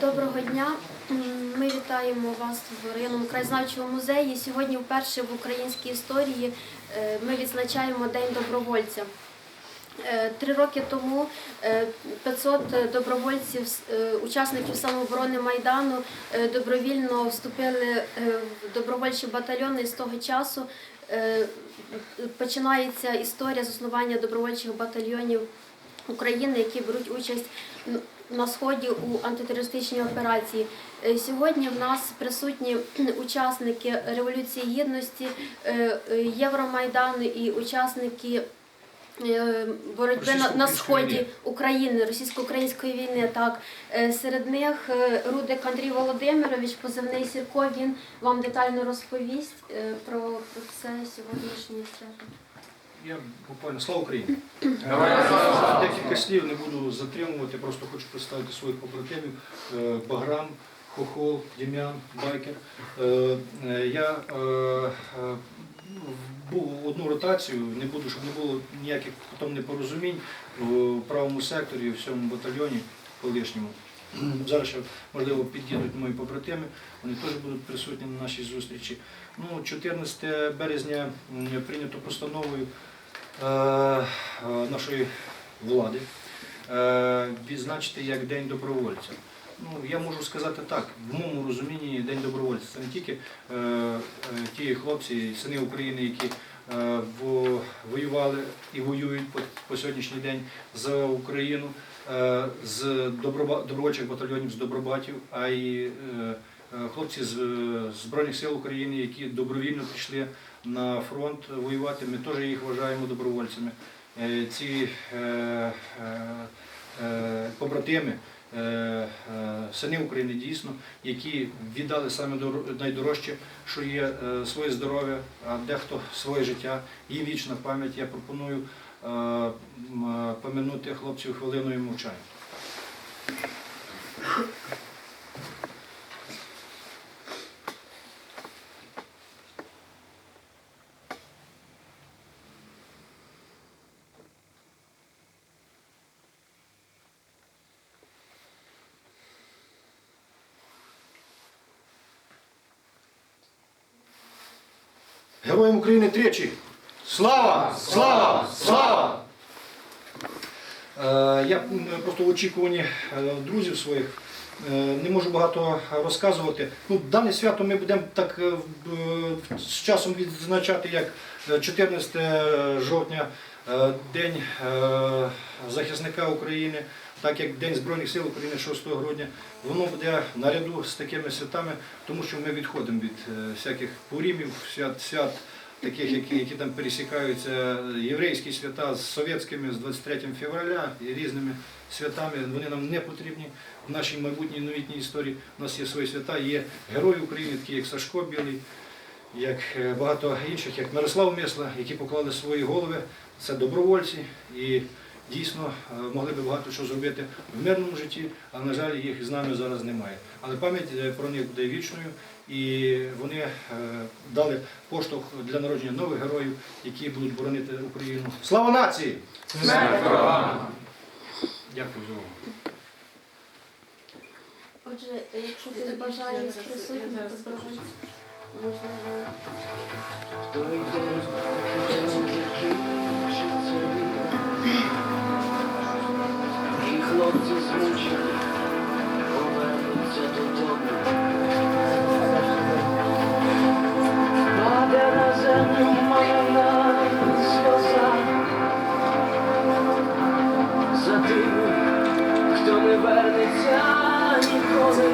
Доброго дня. Ми вітаємо вас в районному краєзнавчому музеї. Сьогодні вперше в українській історії е, ми відзначаємо День добровольця. Е, Три роки тому е, 500 добровольців, е, учасників самооборони Майдану, добровільно вступили в добровольчі батальйони. І з того часу починається історія заснування добровольчих батальйонів України, які беруть участь на сході у антитерористичній операції. Е, Сьогодні в нас присутні учасники Революції Гідності, е, е, Євромайдану і учасники боротьби на, на сході. України, російсько-української війни. Так серед них Рудик Андрій Володимирович, позивний Сірко. Він вам детально розповість про, про це сьогоднішнє свято. Я буквально слава Україні. Декілька слів не буду затримувати, просто хочу представити своїх побратимів. Е, Баграм, Хохол, Дім'ян, Байкер. Е, е, Я е, е, був одну ротацію, не буду, щоб не було ніяких потім непорозумінь у правому секторі, у всьому батальйоні колишньому. Зараз ще, можливо, під'їдуть мої побратими, вони теж будуть присутні на нашій зустрічі. Ну, 14 березня прийнято постановою е, е, нашої влади е, відзначити як День добровольця. Ну, я можу сказати так, в моєму розумінні День добровольця це не тільки ті хлопці, сини України, які воювали і воюють по, сьогоднішній день за Україну з доброба- добровольчих батальйонів з Добробатів, а й е, е, хлопці з е, Збройних сил України, які добровільно пішли на фронт воювати. Ми теж їх вважаємо добровольцями. Е, Ці е, е, е, побратими, е, е, сини України дійсно, які віддали саме дор- найдорожче, що є е, своє здоров'я, а дехто своє життя. Їм вічна пам'ять. Я пропоную поминути хлопців хвилиною мовчання. Героям України тричі! Слава! Слава! Слава! Е, Я просто в очікуванні е, друзів своїх е, не можу багато розказувати. Ну, дане свято ми будемо так з часом відзначати як е, 14 жовтня, День захисника України, так як День Збройних сил України 6 грудня. Воно буде наряду з такими святами, тому що ми відходимо від е, всяких пурімів, свят, свят таких, які, які там пересікаються, єврейські свята з совєтськими, з 23 февраля і різними святами. Вони нам не потрібні в нашій майбутній новітній історії. У нас є свої свята, є герої України, такі як Сашко Білий, як е, багато інших, як Мирослав Мисла, які поклали свої голови. Це добровольці і дійсно е, могли би багато що зробити в мирному житті, але, на жаль, їх з нами зараз немає. Але пам'ять е, про них буде вічною, і вони е, дали поштовх для народження нових героїв, які будуть боронити Україну. Слава нації! Дякую за увагу. Отже, якщо ти бажаєш присутніх, то бажаєш, можливо. Хто не вернеться ніколи.